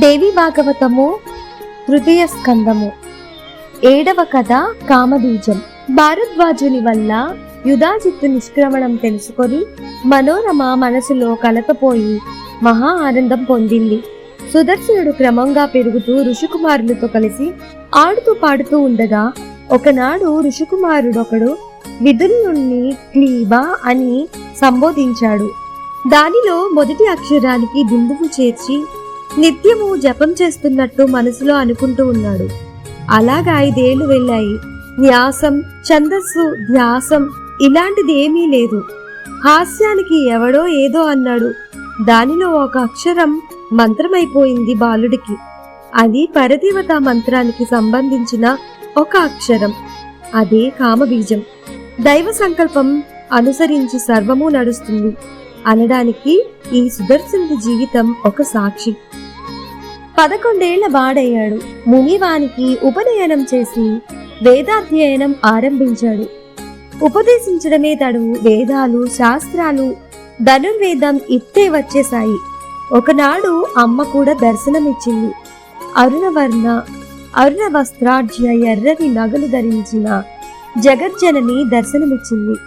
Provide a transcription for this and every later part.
దేవి భాగవతము తృతీయ స్కందము. ఏడవ కథ కామబీజం. భారద్వాజుని వల్ల యుధాజిత్తు నిష్క్రమణం తెలుసుకొని మనోరమ మనసులో కలకపోయి మహా ఆనందం పొందింది. సుదర్శనుడు క్రమంగా పెరుగుతూ ఋషికుమారులతో కలిసి ఆడుతూ పాడుతూ ఉండగా ఒకనాడు ఋషికుమారుడొకడు విదురుని క్లీబా అని సంబోధించాడు. దానిలో మొదటి అక్షరానికి బిందువు చేర్చి నిత్యము జపం చేస్తున్నట్టు మనసులో అనుకుంటూ ఉన్నాడు. అలాగా ఐదేళ్ళు వెళ్ళాయి. న్యాసం ఛందస్సు ధ్యాసం ఇలాంటిది ఏమీ లేదు. హాస్యానికి ఎవడో ఏదో అన్నాడు. దానిలో ఒక అక్షరం మంత్రమైపోయింది బాలుడికి. అది పరదేవత మంత్రానికి సంబంధించిన ఒక అక్షరం. అదే కామబీజం. దైవ సంకల్పం అనుసరించి సర్వము నడుస్తుంది. అనడానికి ఈ సుదర్శనుడి జీవితం ఒక సాక్షి. పదకొండేళ్ళ వాడయ్యాడు. మునివానికి ఉపనయనం చేసి వేదాధ్యయనం ఆరంభించాడు. ఉపదేశించడమే తడు వేదాలు శాస్త్రాలు ధనుర్వేదం ఇట్టే వచ్చేశాయి. ఒకనాడు అమ్మ కూడా దర్శనమిచ్చింది. అరుణవర్ణ అరుణ వస్త్రాఢ్య ఎర్రని నగలు ధరించిన జగజ్జనని దర్శనమిచ్చింది.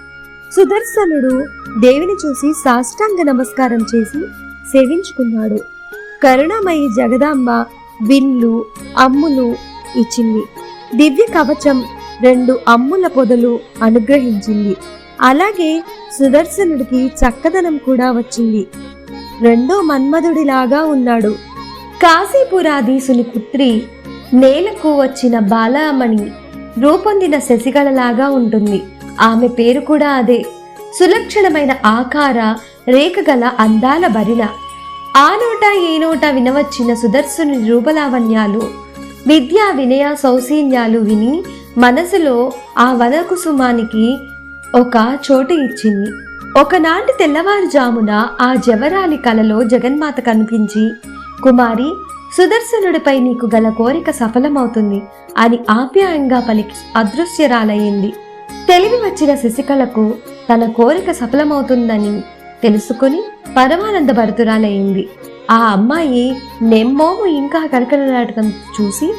సుదర్శనుడు దేవిని చూసి సాష్టాంగ నమస్కారం చేసి సేవించుకున్నాడు. కరుణామయి జగదాంబ విల్లు అమ్ములు ఇచ్చింది. దివ్య కవచం రెండు అమ్ముల పొదలు అనుగ్రహించింది. అలాగే సుదర్శనుడికి చక్కదనం కూడా వచ్చింది. రెండో మన్మధుడిలాగా ఉన్నాడు. కాశీపురాధీసుని పుత్రి నేలకు వచ్చిన బాలామణి రూపొందిన శశికళలాగా ఉంటుంది. ఆమె పేరు కూడా అదే. సులక్షణమైన ఆకార రేఖగల అందాల బరిల ఆ నోట ఈ నోట వినవచ్చిన సుదర్శుని రూపలావణ్యాలు విద్యా వినయ సౌశీల్యాలు విని మనసులో ఆ వనకుసుమానికి ఒక చోటు ఇచ్చింది. ఒకనాటి తెల్లవారుజామున ఆ జవరాలి కలలో జగన్మాత కనిపించి కుమారి సుదర్శనుడిపై నీకు గల కోరిక సఫలమవుతుంది అని ఆప్యాయంగా పలికి అదృశ్యరాలయ్యింది. తెలివి వచ్చిన శశికళకు తన కోరిక సఫలమవుతుందని తెలుసుకుని పరమానంద భరతురాలయ్యింది ఆ అమ్మాయి నెమ్మోము ఇంకా కనకనలాడటం చూసి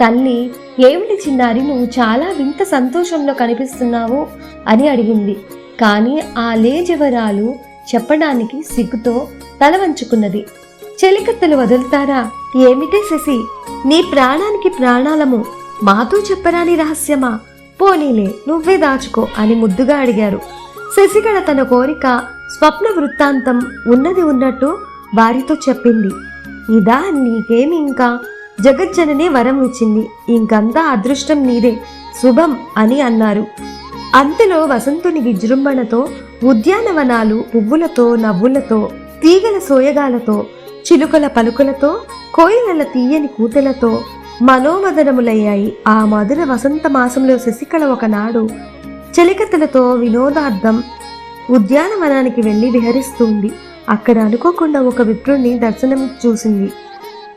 తల్లి ఏమిటి చిన్నారి నువ్వు చాలా వింత సంతోషంలో కనిపిస్తున్నావు అని అడిగింది. కానీ ఆ లేజవరాలు చెప్పడానికి సిగ్గుతో తల వంచుకున్నది. చెలికత్తెలు వదులుతారా? ఏమిటే శశి? నీ ప్రాణానికి ప్రాణాలము. మాతో చెప్పరాని రహస్యమా? పోనీలే నువ్వే దాచుకో అని ముద్దుగా అడిగారు. శశికళ తన కోరిక స్వప్న వృత్తాంతం ఉన్నది ఉన్నట్టు వారితో చెప్పింది. ఇదా నీకేమి ఇంకా? జగజ్జననే వరం ఇచ్చింది. ఇంకంతా అదృష్టం నీదే. శుభం అని అన్నారు. అంతలో వసంతుని విజృంభణతో ఉద్యానవనాలు పువ్వులతో నవ్వులతో తీగల సోయగాలతో చిలుకల పలుకులతో కోయిలల తీయని కూతలతో మనోమదనములయ్యాయి ఆ మధుర వసంత మాసంలో శశికళ ఒకనాడు చెలికత్తలతో వినోదార్థం ఉద్యానవనానికి వెళ్ళి విహరిస్తుంది. అక్కడ అనుకోకుండా ఒక విప్రుణ్ణి దర్శనం చూసింది.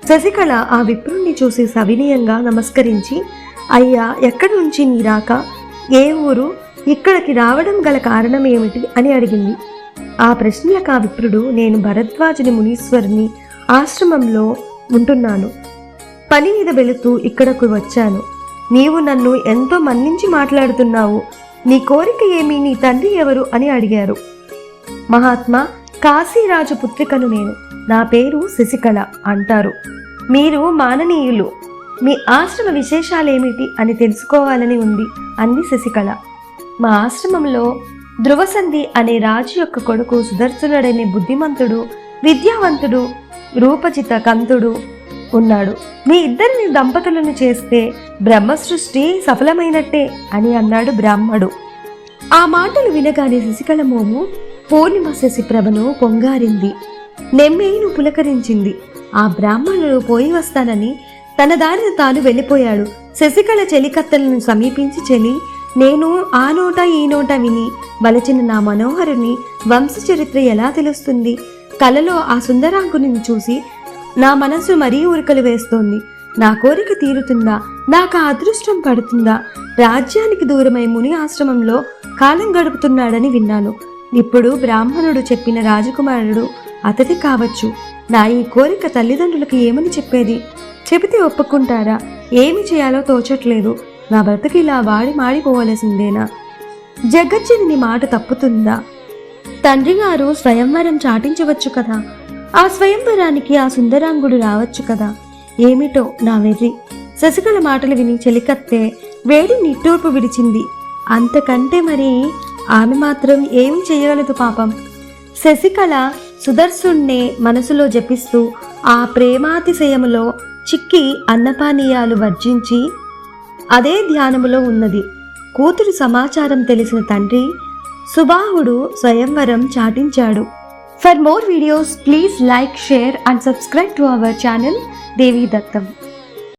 శశికళ ఆ విప్రుణ్ణి చూసి సవినయంగా నమస్కరించి అయ్యా ఎక్కడి నుంచి నీ రాక ఏ ఊరు? ఇక్కడికి రావడం గల కారణం ఏమిటి అని అడిగింది. ఆ ప్రశ్నలకు ఆ విప్రుడు నేను భరద్వాజుని మునీశ్వరుని ఆశ్రమంలో ఉంటున్నాను. పని మీద వెళుతూ ఇక్కడకు వచ్చాను. నీవు నన్ను ఎంతో మన్నించి మాట్లాడుతున్నావు. నీ కోరిక ఏమి నీ తండ్రి ఎవరు అని అడిగారు. మహాత్మా కాశీరాజు పుత్రికను నేను. నా పేరు శశికళ అంటారు. మీరు మాననీయులు. మీ ఆశ్రమ విశేషాలేమిటి అని తెలుసుకోవాలని ఉంది అంది శశికళ. మా ఆశ్రమంలో ధ్రువసంధి అనే రాజు యొక్క కొడుకు సుదర్శనుడనే బుద్ధిమంతుడు విద్యావంతుడు రూపచిత కంతుడు ఉన్నాడు. మీ ఇద్దరిని దంపతులను చేస్తే బ్రహ్మ సృష్టి సఫలమైనట్టే అని అన్నాడు బ్రాహ్మడు. ఆ మాటలు వినగానే శశికళ మోము పూర్ణిమ శశిప్రభను పొంగారింది నెమ్మేను పులకరించింది. ఆ బ్రాహ్మణుడు పోయి వస్తానని తన దారిన తాను వెళ్ళిపోయాడు. శశికళ చెలికత్తలను సమీపించి చెలి నేను ఆ నోట ఈ నోట విని వలచిన నా మనోహరుని వంశచరిత్ర ఎలా తెలుస్తుంది? కలలో ఆ సుందరాంకుని చూసి నా మనసు మరీ ఉరకలు వేస్తోంది. నా కోరిక తీరుతుందా? నాకు ఆ అదృష్టం పడుతుందా రాజ్యానికి దూరమై ముని ఆశ్రమంలో కాలం గడుపుతున్నాడని విన్నాను. ఇప్పుడు బ్రాహ్మణుడు చెప్పిన రాజకుమారుడు అతడి కావచ్చు. నా ఈ కోరిక తల్లిదండ్రులకు ఏమని చెప్పేది? చెబితే ఒప్పుకుంటారా? ఏమి చేయాలో తోచట్లేదు. నా బ్రతుకు ఇలా వాడి మాడిపోవలసిందేనా? జగజ్జనిని మాట తప్పుతుందా? తండ్రి గారు స్వయంవరం చాటించవచ్చు కదా? ఆ స్వయంవరానికి ఆ సుందరాంగుడు రావచ్చు కదా? ఏమిటో నా వెర్రి. శశికళ మాటలు విని చెలికత్తే వేడి నిట్టూర్పు విడిచింది. అంతకంటే మరి ఆమె మాత్రం ఏం చేయగలదు పాపం. శశికళ సుదర్శుణ్ణే మనసులో జపిస్తూ ఆ ప్రేమాతిశయములో చిక్కి అన్నపానీయాలు వర్జించి అదే ధ్యానములో ఉన్నది. కూతురు సమాచారం తెలిసిన తండ్రి సుబాహుడు స్వయంవరం చాటించాడు. For more videos, please like, share and subscribe to our channel Devi Dattam.